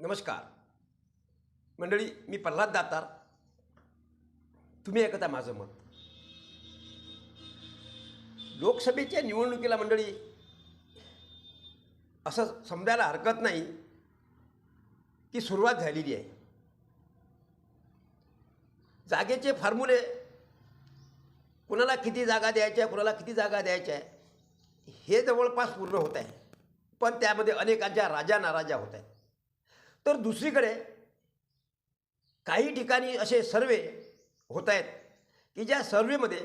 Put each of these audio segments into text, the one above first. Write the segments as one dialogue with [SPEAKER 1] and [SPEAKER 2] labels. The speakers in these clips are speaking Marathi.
[SPEAKER 1] नमस्कार. मंडळी मी प्रल्हाद दातार. तुम्ही ऐकता माझं मत. लोकसभेच्या निवडणुकीला मंडळी असं समजायला हरकत नाही की सुरुवात झालेली आहे. जागेचे फॉर्म्युले कुणाला किती जागा द्यायच्या कुणाला किती जागा द्यायच्या आहे हे जवळपास पूर्ण होत आहे. पण त्यामध्ये अनेकांच्या राजा नाराजा होत आहेत. तर दुसरीकडे काही ठिकाणी असे सर्वे होत आहेत की ज्या सर्वेमध्ये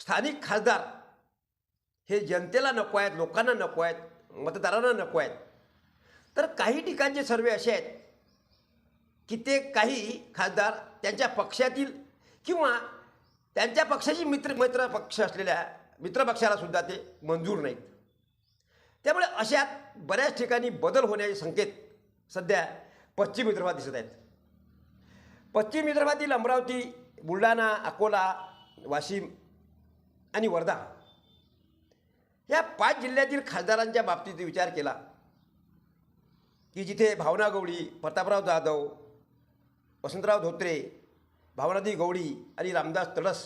[SPEAKER 1] स्थानिक खासदार हे जनतेला नको आहेत लोकांना नको आहेत मतदारांना नको आहेत. तर काही ठिकाणचे सर्वे असे आहेत की ते काही खासदार त्यांच्या पक्षातील किंवा त्यांच्या पक्षाची मित्र मित्र पक्ष असलेल्या मित्रपक्षालासुद्धा ते मंजूर नाहीत. त्यामुळे अशात बऱ्याच ठिकाणी बदल होण्याचे संकेत सध्या पश्चिम विदर्भात दिसत आहेत. पश्चिम विदर्भातील अमरावती बुलढाणा अकोला वाशिम आणि वर्धा या पाच जिल्ह्यातील खासदारांच्या बाबतीत विचार केला की जिथे भावना गवळी प्रतापराव जाधव वसंतराव धोत्रे भावनादी गवळी आणि रामदास तडस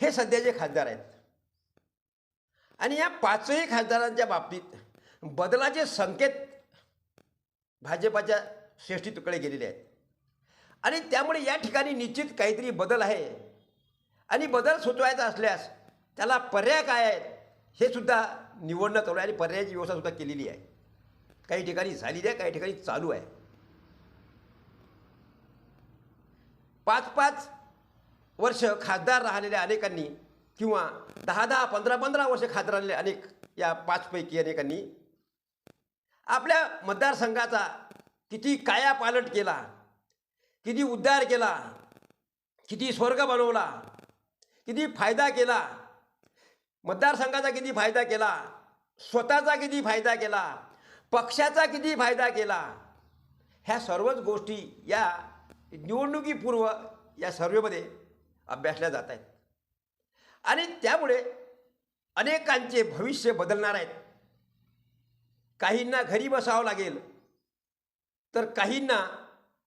[SPEAKER 1] हे सध्याचे खासदार आहेत. आणि या पाचही खासदारांच्या बाबतीत बदलाचे संकेत भाजपाच्या श्रेष्ठीतकडे गेलेले आहेत. आणि त्यामुळे या ठिकाणी निश्चित काहीतरी बदल आहे. आणि बदल सुचवायचा असल्यास त्याला पर्याय काय आहेत हे सुद्धा निवडणं चालू आहे आणि पर्यायाची व्यवस्थासुद्धा केलेली आहे. काही ठिकाणी झालेली आहे काही ठिकाणी चालू आहे. पाच पाच वर्ष खासदार राहिलेल्या अनेकांनी किंवा दहा दहा पंधरा पंधरा वर्ष खासदार राहिलेले अनेक या पाचपैकी अनेकांनी आपल्या मतदारसंघाचा किती कायापालट केला किती उद्धार केला किती स्वर्ग बनवला किती फायदा केला मतदारसंघाचा किती फायदा केला स्वतःचा किती फायदा केला पक्षाचा किती फायदा केला ह्या सर्वच गोष्टी या निवडणुकीपूर्व या सर्वेमध्ये अभ्यासल्या जात आहेत. आणि त्यामुळे अनेकांचे भविष्य बदलणार आहेत. काहींना घरी बसावं लागेल तर काहींना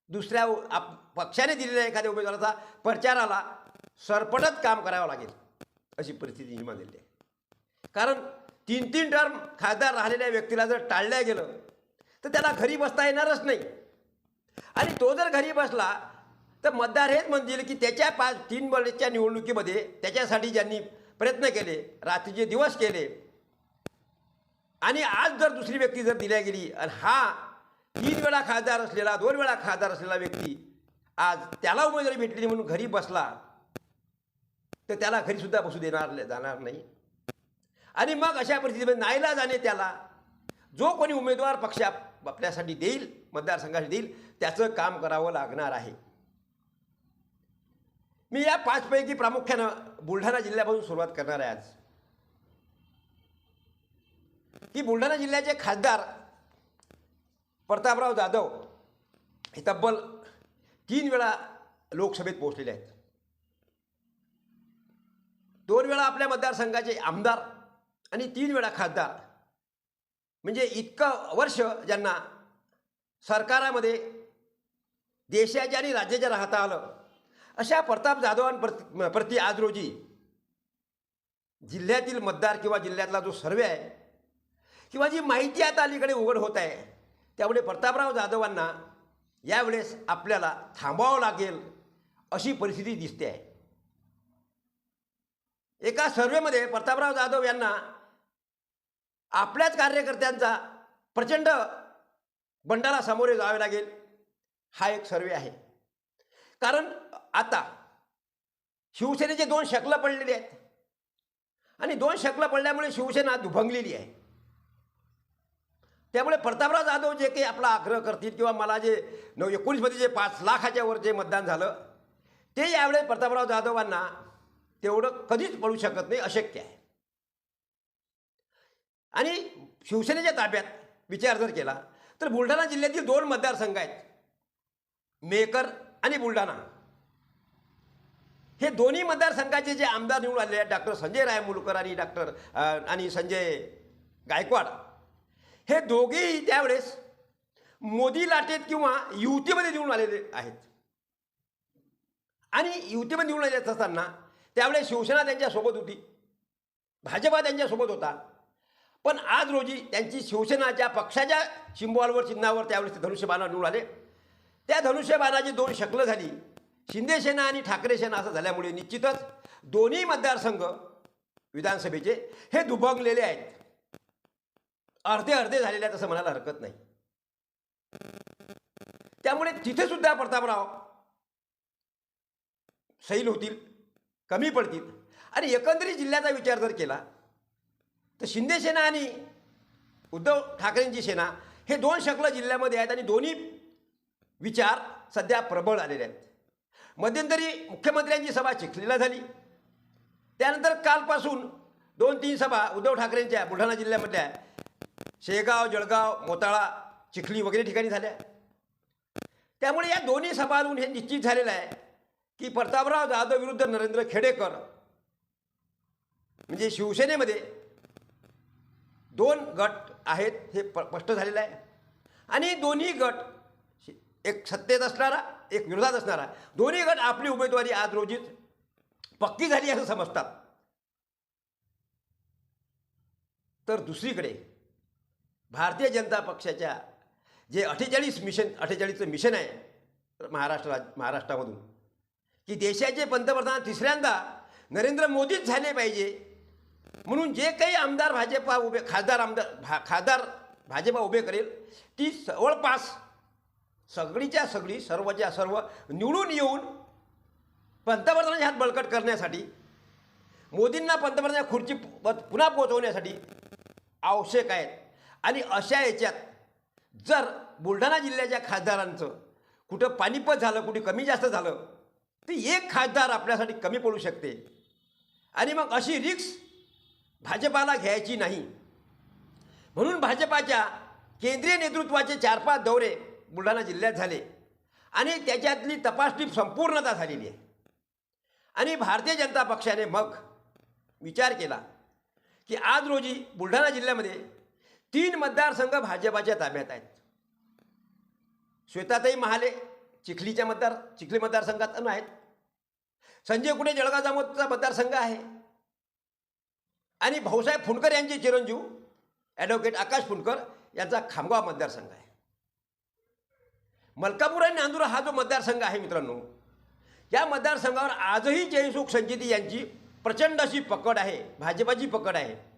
[SPEAKER 1] दुसऱ्या आप पक्षाने दिलेल्या एखाद्या उमेदवाराचा प्रचाराला सरपटत काम करावं लागेल अशी परिस्थिती निर्माण झाली आहे. कारण तीन तीन टर्म खासदार राहिलेल्या व्यक्तीला जर टाळल्या गेलं तर त्याला घरी बसता येणारच नाही. आणि तो जर घरी बसला तर मतदार हेच म्हणतील की त्याच्या पाच तीन वर्षच्या निवडणुकीमध्ये त्याच्यासाठी ज्यांनी प्रयत्न केले रात्रीचे दिवस केले आणि आज जर दुसरी व्यक्ती जर दिल्या गेली आणि हा तीन वेळा खासदार असलेला दोन वेळा खासदार असलेला व्यक्ती आज त्याला उमेदवारी भेटली म्हणून घरी बसला तर त्याला घरीसुद्धा बसू देणार जाणार नाही. आणि मग अशा परिस्थितीमध्ये नाईला जाणे त्याला. जो कोणी उमेदवार पक्ष आपल्यासाठी देईल मतदारसंघासाठी देईल त्याचं काम करावं लागणार आहे. मी या पाचपैकी प्रामुख्यानं बुलढाणा जिल्ह्यापासून सुरुवात करणार आहे आज. की बुलढाणा जिल्ह्याचे खासदार प्रतापराव जाधव हे तब्बल तीन वेळा लोकसभेत पोहोचलेले आहेत. दोन वेळा आपल्या मतदारसंघाचे आमदार आणि तीन वेळा खासदार. म्हणजे इतकं वर्ष ज्यांना सरकारामध्ये देशाच्या आणि राज्याच्या राहता आलं अशा प्रताप जाधवांप्रती प्रति आज रोजी जिल्ह्यातील मतदार किंवा जिल्ह्यातला जो सर्वे आहे किंवा जी माहिती आता अलीकडे उघड होत आहे त्यामुळे प्रतापराव जाधवांना यावेळेस आपल्याला थांबावं लागेल अशी परिस्थिती दिसते आहे. एका सर्वेमध्ये प्रतापराव जाधव यांना आपल्याच कार्यकर्त्यांचा प्रचंड बंडाला सामोरे जावे लागेल हा एक सर्वे आहे. कारण आता शिवसेनेचे दोन शकलं पडलेले आहेत. आणि दोन शकलं पडल्यामुळे शिवसेना दुभंगलेली आहे. त्यामुळे प्रतापराव जाधव जे काही आपला आग्रह करतील किंवा मला जे नऊ एकोणीसमध्ये जे पाच लाखाच्या वर जे मतदान झालं ते यावेळेस प्रतापराव जाधवांना तेवढं कधीच पडू शकत नाही अशक्य आहे. आणि शिवसेनेच्या ताब्यात विचार जर केला तर बुलढाणा जिल्ह्यातील दोन मतदारसंघ आहेत मेकर आणि बुलढाणा. हे दोन्ही मतदारसंघाचे जे आमदार निवडून आलेले आहेत डॉक्टर संजय रायमुलकर आणि डॉक्टर आणि संजय गायकवाड हे दोघेही त्यावेळेस मोदी लाटेत किंवा युतीमध्ये निवडून आलेले आहेत. आणि युतीमध्ये निवडून आले असताना त्यावेळेस शिवसेना त्यांच्यासोबत होती. भाजपा त्यांच्यासोबत होता. पण आज रोजी त्यांची शिवसेनाच्या पक्षाच्या शिंबॉलवर चिन्हावर त्यावेळेस ते धनुष्यबाणा निवडून आले. त्या धनुष्यबाणाची दोन शकलं झाली. शिंदे सेना आणि ठाकरे सेना असं झाल्यामुळे निश्चितच दोन्ही मतदारसंघ विधानसभेचे हे दुभंगलेले आहेत. अर्धे अर्धे झालेले आहेत असं म्हणायला हरकत नाही. त्यामुळे तिथे सुद्धा प्रतापराव सैल होतील कमी पडतील. आणि एकंदरीत जिल्ह्याचा विचार जर केला तर शिंदे सेना आणि उद्धव ठाकरेंची सेना हे दोन शकलं जिल्ह्यामध्ये आहेत आणि दोन्ही विचार सध्या प्रबळ आलेले आहेत. मध्यंतरी मुख्यमंत्र्यांची सभा चिखलीला झाली. त्यानंतर कालपासून दोन तीन सभा उद्धव ठाकरेंच्या बुलढाणा जिल्ह्यामधल्या शेगाव जळगाव मोताळा चिखली वगैरे ठिकाणी झाल्या. त्यामुळे या दोन्ही सभातून हे निश्चित झालेलं आहे की प्रतापराव जाधव विरुद्ध नरेंद्र खेडेकर म्हणजे शिवसेनेमध्ये दोन गट आहेत हे प- स्पष्ट झालेलं आहे. आणि दोन्ही गट एक सत्तेत असणारा एक विरोधात असणारा. दोन्ही गट आपली उमेदवारी आज रोजीच पक्की झाली असं समजतात. तर दुसरीकडे भारतीय जनता पक्षाच्या जे अठ्ठेचाळीस मिशन अठ्ठेचाळीसचं मिशन आहे महाराष्ट्र राज महाराष्ट्रामधून की देशाचे पंतप्रधान तिसऱ्यांदा नरेंद्र मोदीच झाले पाहिजे. म्हणून जे काही आमदार भाजपा उभे खासदार आमदार भा खासदार भाजपा उभे करेल ती जवळपास सगळीच्या सगळी सर्वच्या सर्व निवडून येऊन पंतप्रधानांच्या हात बळकट करण्यासाठी मोदींना पंतप्रधान खुर्ची प- पुन्हा पोहोचवण्यासाठी आवश्यक आहेत. आणि अशा याच्यात जर बुलढाणा जिल्ह्याच्या खासदारांचं कुठं पाणीपत झालं कुठे कमी जास्त झालं तर एक खासदार आपल्यासाठी कमी पडू शकते. आणि मग अशी रिक्स भाजपाला घ्यायची नाही. म्हणून भाजपाच्या केंद्रीय नेतृत्वाचे चार पाच दौरे बुलढाणा जिल्ह्यात झाले आणि त्याच्यातली तपासणी संपूर्णता झालेली आहे. आणि भारतीय जनता पक्षाने मग विचार केला की आज रोजी बुलढाणा जिल्ह्यामध्ये तीन मतदारसंघ भाजपाच्या ताब्यात आहेत. श्वेताताई महाले चिखलीच्या मतदार चिखली मतदारसंघात पण आहेत. संजय कुडे जळगाव जामोदचा मतदारसंघ आहे? आणि भाऊसाहेब फुंडकर यांचे चिरंजीव ॲडव्होकेट आकाश फुंडकर यांचा खामगाव मतदारसंघ आहे. मलकापूर आणि नांदुरा हा जो मतदारसंघ आहे मित्रांनो या मतदारसंघावर आजही जयसुख संचिती यांची प्रचंड अशी पकड आहे भाजपाची पकड आहे.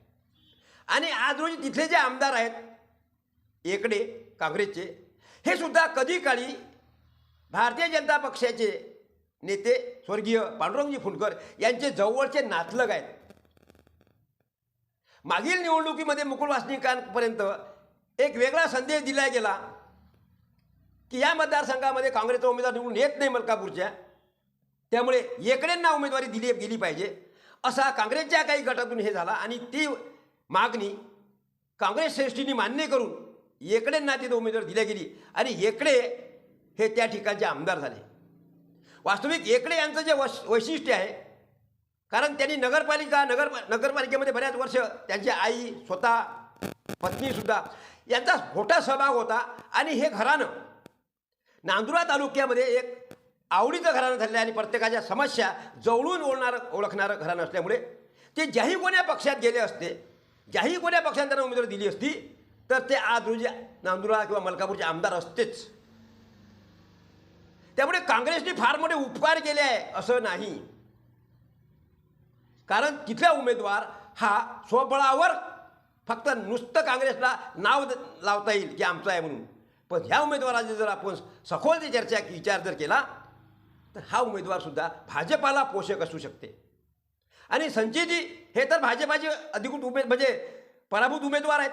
[SPEAKER 1] आणि आज रोजी तिथले जे आमदार आहेत एकडे काँग्रेसचे हे सुद्धा कधी काळी भारतीय जनता पक्षाचे नेते स्वर्गीय पांडुरंगजी फुंडकर यांचे जवळचे नातलग आहेत. मागील निवडणुकीमध्ये मुकुल वासनिकांपर्यंत एक वेगळा संदेश दिला गेला की या मतदारसंघामध्ये काँग्रेसचा उमेदवार निवडून येत नाही मलकापूरच्या. त्यामुळे एकडेंना उमेदवारी दिली गेली पाहिजे. असा काँग्रेसच्या काही गटातून हे झाला आणि ती मागणी काँग्रेस श्रेष्ठींनी मान्य करून येकडेंना तिथं उमेदवार दिल्या गेली. आणि येकडे हे त्या ठिकाणचे आमदार झाले. वास्तविक येकडे यांचं जे वश वैशिष्ट्य आहे कारण त्यांनी नगरपालिका नगर नगरपालिकेमध्ये बऱ्याच वर्ष त्यांची आई स्वतः पत्नीसुद्धा यांचा मोठा सहभाग होता. आणि हे घराणं नांदुरा तालुक्यामध्ये एक आवडीचं घराणं झालेलं आहे. आणि प्रत्येकाच्या समस्या जवळून ओळणारं ओळखणारं घराणं असल्यामुळे ते ज्याही कोण्या पक्षात गेले असते ज्याही कोण्या पक्षाने त्यांना उमेदवारी दिली असती तर ते आज रोजी नांदुरा किंवा मलकापूरचे आमदार असतेच. त्यामुळे काँग्रेसने फार मोठे उपकार केले आहे असं नाही. कारण तिथला उमेदवार हा स्वबळावर फक्त नुसतं काँग्रेसला नाव द- लावता येईल की आमचं आहे म्हणून. पण ह्या उमेदवाराची जर आपण सखोल चर्चा विचार जर केला तर हा उमेदवारसुद्धा भाजपाला पोषक असू शकते. आणि संजयजी हे तर भाजपाचे अधिकृत उमेद म्हणजे पराभूत उमेदवार आहेत.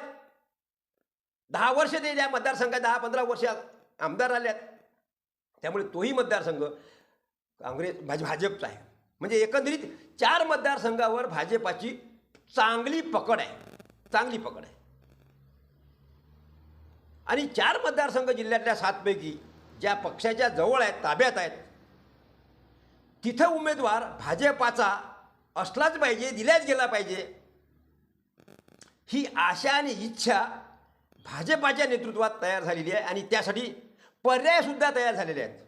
[SPEAKER 1] दहा वर्ष ते या मतदारसंघात दहा पंधरा वर्ष आमदार आले आहेत. त्यामुळे तोही मतदारसंघ काँग्रेस भाज भाजपचा आहे. म्हणजे एकंदरीत चार मतदारसंघावर भाजपाची चांगली पकड आहे. चांगली पकड आहे. आणि चार मतदारसंघ जिल्ह्यातल्या सातपैकी ज्या पक्षाच्या जवळ आहेत ताब्यात आहेत तिथं उमेदवार भाजपाचा असलाच पाहिजे दिल्याच गेला पाहिजे. ही आशा आणि इच्छा भाजपाच्या नेतृत्वात तयार झालेली आहे आणि त्यासाठी पर्यायसुद्धा तयार झालेले आहेत.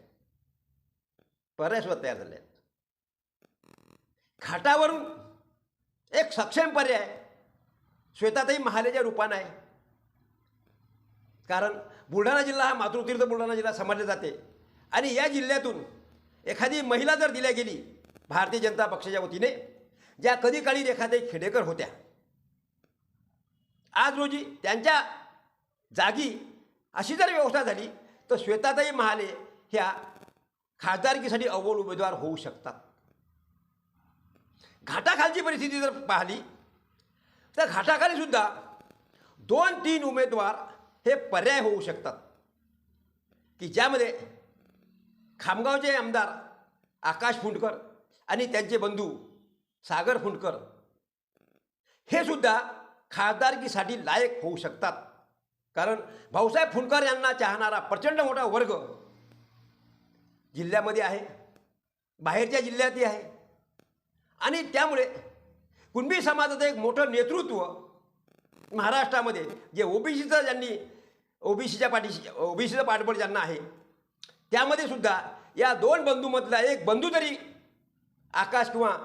[SPEAKER 1] पर्यायसुद्धा तयार झाले आहेत. घाटावरून एक सक्षम पर्याय श्वेताताई महालेच्या रूपानं आहे. कारण बुलढाणा जिल्हा हा मातृतीर्थ बुलढाणा जिल्हा समजले जाते. आणि या जिल्ह्यातून एखादी महिला जर दिल्या गेली भारतीय जनता पक्षाच्या वतीने ज्या कधी काळी रेखाताई खेडेकर होत्या. आज रोजी त्यांच्या जागी अशी जर व्यवस्था झाली तर श्वेताताई महाले ह्या खासदारकीसाठी अव्वल उमेदवार होऊ शकतात. घाटाखालची परिस्थिती जर पाहिली तर घाटाखाली सुद्धा दोन तीन उमेदवार हे पर्याय होऊ शकतात. की ज्यामध्ये खामगावचे आमदार आकाश फुंडकर आणि त्यांचे बंधू सागर फुंडकर. हे सुद्धा खासदारकीसाठी लायक होऊ शकतात. कारण भाऊसाहेब फुंडकर यांना चाहणारा प्रचंड मोठा वर्ग जिल्ह्यामध्ये आहे. बाहेरच्या जिल्ह्यातही आहे. आणि त्यामुळे कुणबी समाजाचं एक मोठं नेतृत्व महाराष्ट्रामध्ये जे ओबीसीचं ज्यांनी ओबीसीच्या पाठीशी ओबीसीचं पाठबळ ज्यांना आहे त्यामध्ये सुद्धा या दोन बंधूमधला एक बंधू तरी आकाश किंवा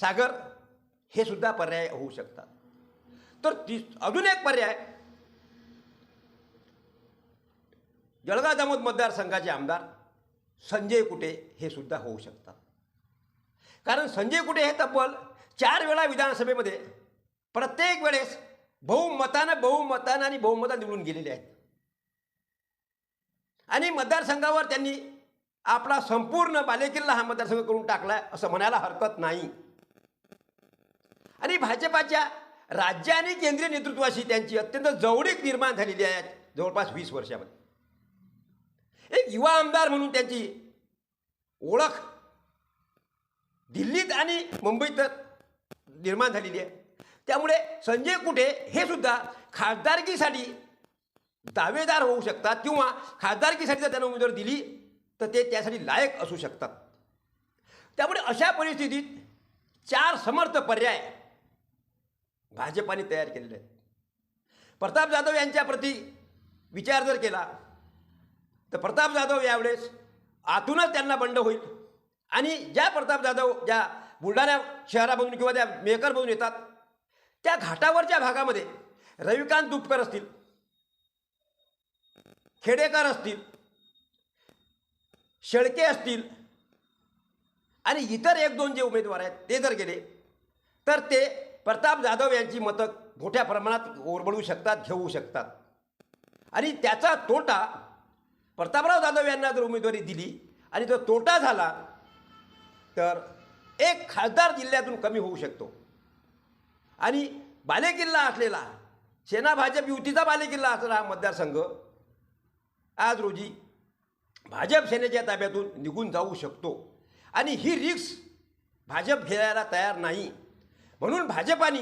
[SPEAKER 1] सागर हे सुद्धा पर्याय होऊ शकतात. तर ती अजून एक पर्याय. जळगाव जामोद मतदारसंघाचे आमदार संजय कुटे हे सुद्धा होऊ शकतात. कारण संजय कुटे हे तब्बल चार वेळा विधानसभेमध्ये प्रत्येक वेळेस बहुमतानं बहुमतानं आणि बहुमतानं निवडून गेलेले आहेत. आणि मतदारसंघावर त्यांनी आपला संपूर्ण बालेकिल्ला हा मतदारसंघ करून टाकला असं म्हणायला हरकत नाही. आणि भाजपाच्या राज्य आणि केंद्रीय नेतृत्वाशी त्यांची अत्यंत जवळीक निर्माण झालेली आहे जवळपास वीस वर्षामध्ये. एक युवा आमदार म्हणून त्यांची ओळख दिल्लीत आणि मुंबईत निर्माण झालेली आहे. त्यामुळे संजय कुठे हे सुद्धा खासदारकीसाठी दावेदार होऊ शकतात किंवा खासदारकीसाठी जर त्यांना उमेदवारी दिली तर ते त्यासाठी लायक असू शकतात. त्यामुळे अशा परिस्थितीत चार समर्थ पर्याय भाजपाने तयार केलेले आहेत. प्रताप जाधव यांच्या प्रती विचार जर केला तर प्रताप जाधव यावेळेस आतूनच त्यांना बंड होईल. आणि ज्या प्रताप जाधव ज्या बुलढाणा शहरामधून किंवा त्या मेकरमधून येतात त्या घाटावरच्या भागामध्ये रविकांत दुपकर असतील खेडेकर असतील शेळके असतील आणि इतर एक दोन जे उमेदवार आहेत ते जर गेले तर ते प्रताप जाधव यांची मतं मोठ्या प्रमाणात ओरबडू शकतात घेऊ शकतात. आणि त्याचा तोटा प्रतापराव जाधव यांना जर उमेदवारी दिली आणि तो तोटा झाला तर एक खासदार जिल्ह्यातून कमी होऊ शकतो. आणि बालेकिल्ला असलेला सेना भाजप युतीचा बालेकिल्ला असलेला हा मतदारसंघ आज रोजी भाजप सेनेच्या ताब्यातून निघून जाऊ शकतो. आणि ही रिक्स भाजप घ्यायला तयार नाही. म्हणून भाजपाने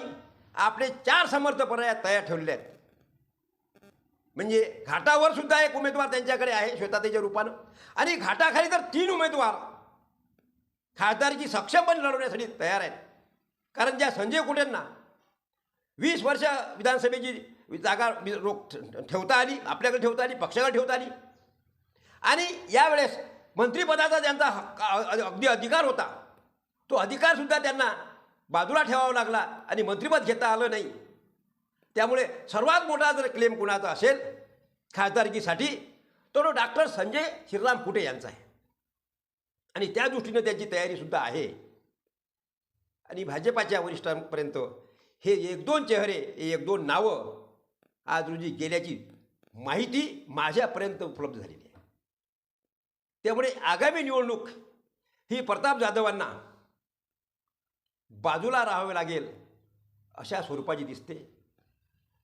[SPEAKER 1] आपले चार समर्थ पर्याय तयार ठेवले आहेत. म्हणजे घाटावर सुद्धा एक उमेदवार त्यांच्याकडे आहे श्वेतातेच्या रूपानं. आणि घाटाखाली तर तीन उमेदवार खासदारकी सक्षमपणे लढवण्यासाठी तयार आहेत. कारण ज्या संजय कुटेंना वीस वर्ष विधानसभेची जागा रोख ठेवता आली आपल्याकडे ठेवता आली पक्षाकडे ठेवता आली. आणि यावेळेस मंत्रिपदाचा त्यांचा हक्क अगदी अधिकार होता. तो अधिकारसुद्धा त्यांना बाजूला ठेवावा लागला आणि मंत्रिपद घेता आलं नाही. त्यामुळे सर्वात मोठा जर क्लेम कुणाचा असेल खासदारकीसाठी तो तो डॉक्टर संजय श्रीराम कुटे यांचा आहे. आणि त्या दृष्टीनं त्यांची तयारीसुद्धा आहे. आणि भाजपाच्या वरिष्ठांपर्यंत हे एक दोन चेहरे हे एक दोन नावं आज रोजी गेल्याची माहिती माझ्यापर्यंत उपलब्ध झालेली आहे. त्यामुळे आगामी निवडणूक ही प्रताप जाधवांना बाजूला राहावे लागेल अशा स्वरूपाची दिसते.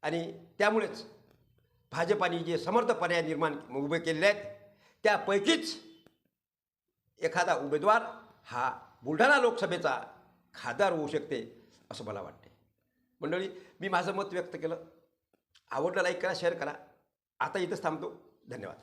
[SPEAKER 1] आणि त्यामुळेच भाजपाने जे समर्थ पर्याय निर्माण उभे केलेले आहेत त्यापैकीच एखादा उमेदवार हा बुलढाणा लोकसभेचा खासदार होऊ शकते असं मला वाटते. मंडळी मी माझं मत व्यक्त केलं. आवडलं लाईक करा शेअर करा. आता इथंच थांबतो. धन्यवाद.